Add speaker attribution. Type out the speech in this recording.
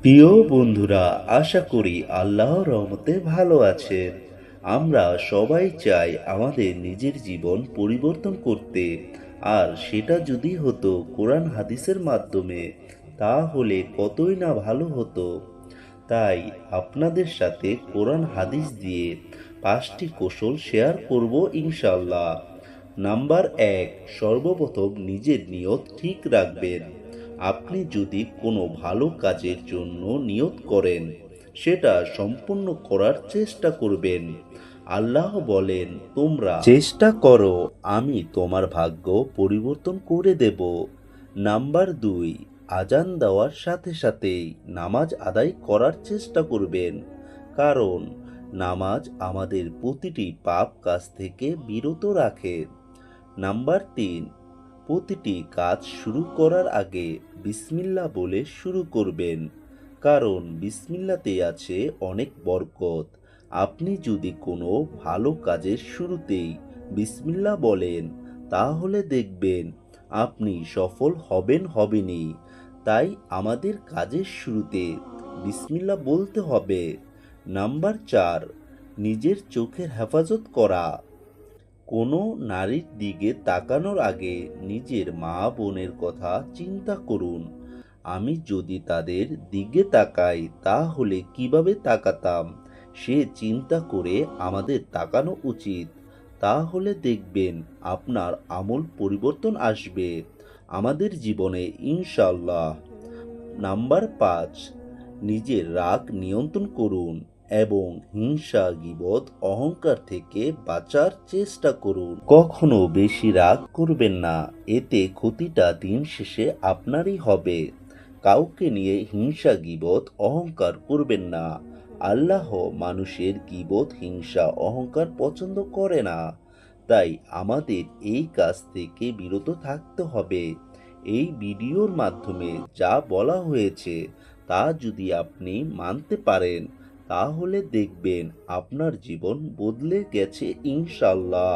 Speaker 1: প্রিয় বন্ধুরা, আশা করি আল্লাহর রহমতে ভালো আছেন। আমরা সবাই চাই আমাদের নিজের জীবন পরিবর্তন করতে। আর সেটা যদি হতো কোরআন হাদিসের মাধ্যমে, তাহলে কতই না ভালো হতো। তাই আপনাদের সাথে কোরআন হাদিস দিয়ে পাঁচটি কৌশল শেয়ার করব ইনশাল্লাহ নাম্বার এক, সর্বপ্রথম নিজের নিয়ত ঠিক রাখবেন। আপনি যদি কোনো ভালো কাজের জন্য নিয়ত করেন, সেটা সম্পূর্ণ করার চেষ্টা করবেন। আল্লাহ বলেন, তোমরা চেষ্টা করো, আমি তোমার ভাগ্য পরিবর্তন করে দেব। নাম্বার দুই, আজান দেওয়ার সাথে সাথেই নামাজ আদায় করার চেষ্টা করবেন। কারণ, নামাজ আমাদের প্রতিটি পাপ কাজ থেকে বিরত রাখে। নাম্বার তিন প্রতিটি কাজ শুরু করার আগে বিসমিল্লা বলে শুরু করবেন। কারণ বিসমিল্লাতে আছে অনেক বরকত। আপনি যদি কোনো ভালো কাজের শুরুতেই বিসমিল্লা বলেন, তাহলে দেখবেন আপনি সফল হবেন হবেনই। তাই আমাদের কাজের শুরুতে বিসমিল্লা বলতে হবে। নাম্বার চার, নিজের চোখের হেফাজত করা। কোনো নারীর দিকে তাকানোর আগে নিজের মা বোনের কথা চিন্তা করুন। আমি যদি তাদের দিকে তাকাই, তাহলে কীভাবে তাকাতাম? সে চিন্তা করে আমাদের তাকানো উচিত। তাহলে দেখবেন আপনার আমল পরিবর্তন আসবে। আমাদের জীবনে ইনশাল্লাহ নাম্বার পাঁচ, নিজের রাগ নিয়ন্ত্রণ করুন। এবং হিংসা, গিবত, অহংকার থেকে বাঁচার চেষ্টা করুন। কখনো বেশি রাগ করবেন না। এতে ক্ষতিটা দিন শেষে আপনারই হবে। কাউকে নিয়ে হিংসা, গিবত, অহংকার করবেন না। আল্লাহ মানুষের গিবত, হিংসা, অহংকার পছন্দ করে না। তাই আমাদের এই কাজ থেকে বিরত থাকতে হবে। এই ভিডিওর মাধ্যমে যা বলা হয়েছে তা যদি আপনি মানতে পারেন তাহলে দেখবেন আপনার জীবন বদলে গেছে ইনশাল্লাহ